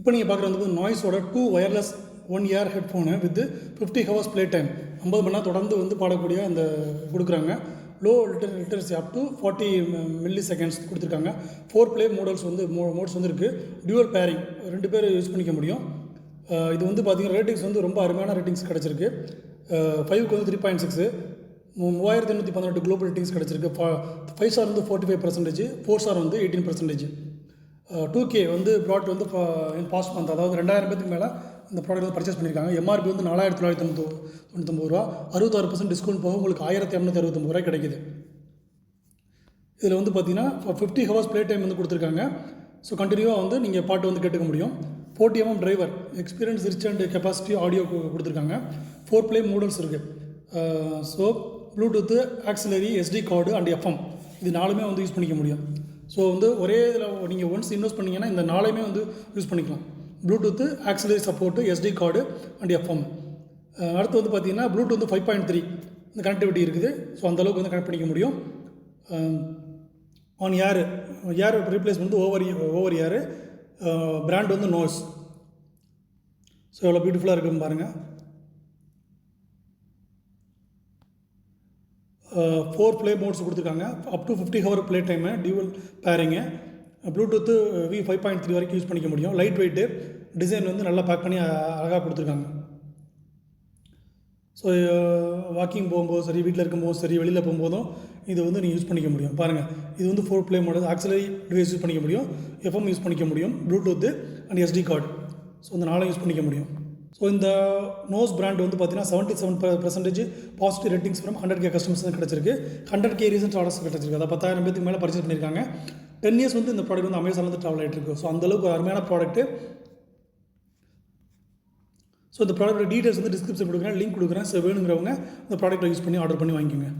இப்போ நீங்கள் பார்க்குறது வந்து நாய்ஸோட two wireless on ear headphone with fifty hours play time ஐம்பது மணி நேரம் தொடர்ந்து வந்து பாடக்கூடிய அந்த கொடுக்குறாங்க. Low litre litres up to forty milliseconds கொடுத்துருக்காங்க. ஃபோர் ப்ளே மாடல்ஸ் வந்து மோ மோட்ஸ் வந்து இருக்குது டியூவல் பேரிங் ரெண்டு பேர் யூஸ் பண்ணிக்க முடியும். இது வந்து பார்த்தீங்கன்னா ரேட்டிங்ஸ் வந்து ரொம்ப அருமையான ரேட்டிங்ஸ் கிடச்சிருக்கு. ஃபைவ்க்கு வந்து த்ரீ பாயிண்ட் சிக்ஸு மூவாயிரத்தி எண்ணூற்றி பதினெட்டு குளோபல் ரேட்டிங்ஸ் கிடச்சிருக்கு. ஃபைவ் ஸ்டார் வந்து forty five percentage four star வந்து எயிட்டீன் பர்சன்டேஜ் டூ கே வந்து ப்ராடக்ட் வந்து பாஸ் பண்ணுறது அதாவது ரெண்டாயிரம் பேத்துக்கு மேலே இந்த ப்ராடக்ட் வந்து பர்ச்சேஸ் பண்ணியிருக்காங்க எம்ஆர்பி வந்து நாலாயிரத்தி தொள்ளாயிரத்தி தொண்ணூத்தொ தொண்ணூத்தொம்பது ரூபா. அறுபத்தாறு பர்சன்ட் டிஸ்கவுண்ட் போக உங்களுக்கு ஆயிரத்தி இரநூத்தி அறுபத்தொம்பது ரூபாய் கிடைக்குது. இதில் வந்து பார்த்தீங்கன்னா ஃபிஃப்டி ஹவர்ஸ் ப்ளே டைம் வந்து கொடுத்துருக்காங்க. ஸோ கண்டினியூவாக வந்து நீங்கள் பாட்டு வந்து கேட்டுக்க முடியும். Forty MM driver experience rich and capacity audio கொடுத்துருக்காங்க. ஃபோர் ப்ளே மூடல்ஸ் இருக்குது so Bluetooth auxiliary SD card and FM இது நாலுமே வந்து யூஸ் பண்ணிக்க முடியும். ஸோ வந்து ஒரே இதில் நீங்கள் ஒன்ஸ் இன்வெஸ்ட் பண்ணிங்கன்னா இந்த நாளையுமே வந்து யூஸ் பண்ணிக்கலாம். Bluetooth auxiliary support SD card and FM அடுத்து வந்து பார்த்தீங்கன்னா ப்ளூடூத் வந்து ஃபைவ் பாயிண்ட் த்ரீ இந்த கனெக்டிவிட்டி இருக்குது. ஸோ அந்தளவுக்கு வந்து கனெக்ட் பண்ணிக்க முடியும். ஆன் ஏர் ஏர் ரீப்ளேஸ் வந்து ஓவர் ஓவர் ஏர் பிராண்ட் வந்து நோஸ் ஸோ எவ்வளோ பியூட்டிஃபுல்லாக இருக்குன்னு பாருங்கள் ஃபோர் ப்ளே மோட்ஸ் கொடுத்துருக்காங்க. Up to fifty hour play time dual pairing Bluetooth V five point three வரைக்கும் யூஸ் பண்ணிக்க முடியும். லைட் வெயிட்டு டிசைன் வந்து நல்லா பேக் பண்ணி அழகாக கொடுத்துருக்காங்க. ஸோ வாக்கிங் போகும்போது சரி வீட்டில் இருக்கும்போது சரி வெளியில் போகும்போதும் இது வந்து நீங்கள் யூஸ் பண்ணிக்க முடியும். பாருங்கள் இது வந்து four play model auxiliary device use பண்ணிக்க முடியும். எஃப்எம் யூஸ் பண்ணிக்க முடியும். Bluetooth and SD card so இந்த நாளும் யூஸ் பண்ணிக்க முடியும். ஸோ இந்த நோஸ் பிராண்ட் வந்து பார்த்தீங்கன்னா seventy seven percentage positive ratings from hundred K customers தான் கிடச்சிருக்கு. ஹண்ட்ரட் கே ரீசன்ட் ஆர்டர்ஸ் கிடச்சிருக்கு. அதாவது பத்தாயிரம் பேத்துக்கு மேலே பர்ச்சேஸ் பண்ணியிருக்காங்க. டென் இயர்ஸ் வந்து இந்த ப்ராடக்ட் வந்து அமேசான் வந்து ட்ராவல் ஆகிட்டு இருக்கு. ஸோ அந்தளவுக்கு ஒரு அருமையான ப்ராடக்ட்டு ஸோ இந்த ப்ராடக்ட் டீட்டெயில்ஸ் வந்து டிஸ்கிரிப்ஷன் கொடுக்குறேன் லிங்க் கொடுக்குறேன். ஸோ வேணுங்கிறவங்க இந்த ப்ராடக்ட்டை யூஸ் பண்ணி ஆர்டர் பண்ணி வாங்கிக்கோங்க.